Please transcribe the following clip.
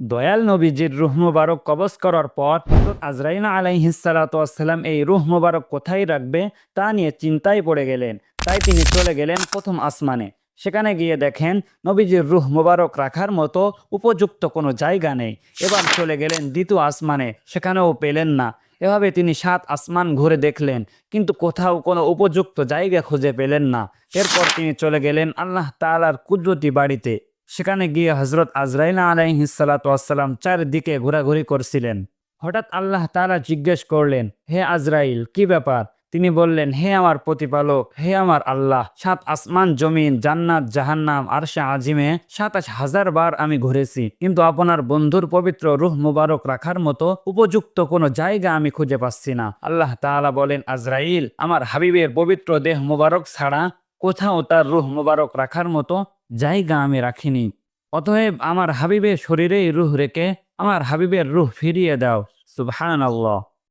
দয়াল নবীজির রুহ মুবারক কবজ করার পর হযরত আজরাইল আলাইহিসসালাম এই রুহ মুবারক কোথায় রাখবে তা নিয়ে চিন্তায় পড়ে গেলেন। তাই তিনি চলে গেলেন প্রথম আসমানে। সেখানে গিয়ে দেখেন নবীজির রুহ মুবারক রাখার মতো উপযুক্ত কোনো জায়গা নেই। এবার চলে গেলেন দ্বিতীয় আসমানে। সেখানেও পেলেন না। এভাবে তিনি সাত আসমান ঘুরে দেখলেন, কিন্তু কোথাও কোনো উপযুক্ত জায়গা খুঁজে পেলেন না। এরপর তিনি চলে গেলেন আল্লাহ তাআলার কুদরতি বাড়িতে। সেখানে গিয়ে হজরত আজরাইল আলাইহিসালাতাম চারদিকে ঘোরাঘুরি করছিলেন। হঠাৎ আল্লাহ তাআলা জিজ্ঞেস করলেন, হে আজরাইল, কি ব্যাপার? তিনি বললেন, হে আমার প্রতিপালক, হে আমার আল্লাহ, সাত আসমান জমিন, জান্নাত, জাহান্নাম, আরশা আজিমে সাতাশ হাজার বার আমি ঘুরেছি। কিন্তু আপনার বন্ধুর পবিত্র রুহ মুবারক রাখার মতো উপযুক্ত কোনো জায়গা আমি খুঁজে পাচ্ছি না। আল্লাহ তাআলা বলেন, আজরাইল, আমার হাবিবের পবিত্র দেহ মুবারক ছাড়া কোথাও তার রুহ মুবারক রাখার মতো জায়গা আমি রাখিনি। অতএব আমার হাবিবের শরীরেই রুহ রেখে, আমার হাবিবের রুহ ফিরিয়ে দাও। সুবহান আল্লাহ